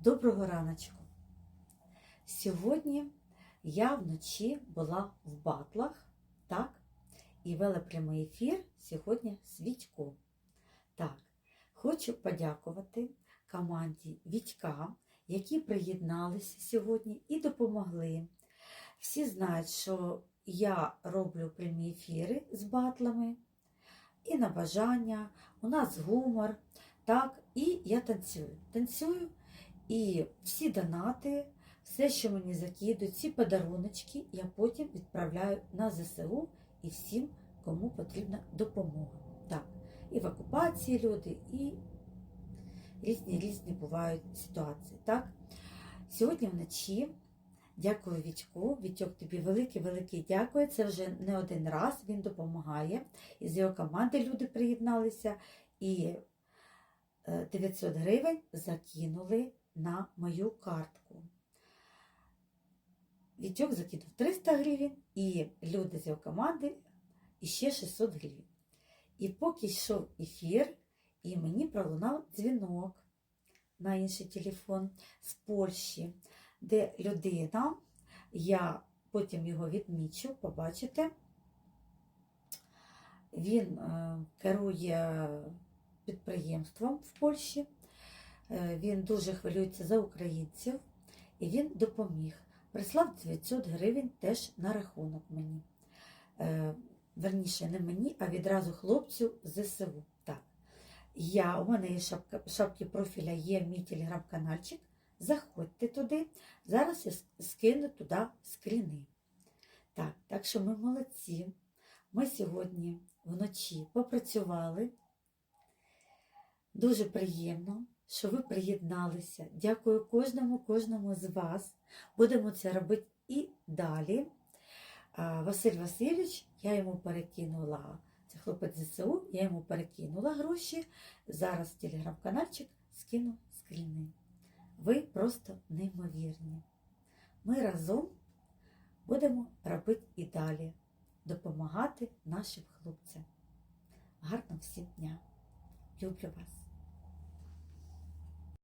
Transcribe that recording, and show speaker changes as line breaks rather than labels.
Доброго раночку. Сьогодні я вночі була в батлах, так, і вела прямий ефір сьогодні з Вітько. Так, хочу подякувати команді Вітька, які приєдналися сьогодні і допомогли. Всі знають, що я роблю прямі ефіри з батлами і на бажання, у нас гумор, так, і я танцюю. Танцюю і всі донати, все, що мені закидують, всі подаруночки, я потім відправляю на ЗСУ і всім, кому потрібна допомога. Так, і в окупації люди, і різні різні бувають ситуації. Так, сьогодні вночі. Дякую Вітьку. Вітьок тобі велике-велике дякую. Це вже не один раз він допомагає. Із його команди люди приєдналися і е, 900 гривень закинули на мою картку. Вітьок закинув 300 гривень, і люди з його команди іще 600 гривень. І поки йшов ефір, і мені пролунав дзвінок на інший телефон з Польщі, де людина, я потім його відмічу, побачите, він е, керує підприємством в Польщі. Е, Він дуже хвилюється за українців і він допоміг. Прислав 900 гривень теж на рахунок мені. Е, Верніше, не мені, а відразу хлопцю ЗСУ. Так. Я, у мене є шапка, шапки профіля, є мій телеграм-канальчик. Заходьте туди. Зараз я скину туди скріни. Так, так що ми молодці. Ми сьогодні вночі попрацювали. Дуже приємно, що ви приєдналися. Дякую кожному, кожному з вас. Будемо це робити і далі. Василь Васильович, я йому перекинула, це хлопець ЗСУ, я йому перекинула гроші. Зараз телеграм-канальчик скину скріни. Ви просто неймовірні. Ми разом будемо робити і далі, допомагати нашим хлопцям. Гарного всім дня! Люблю вас!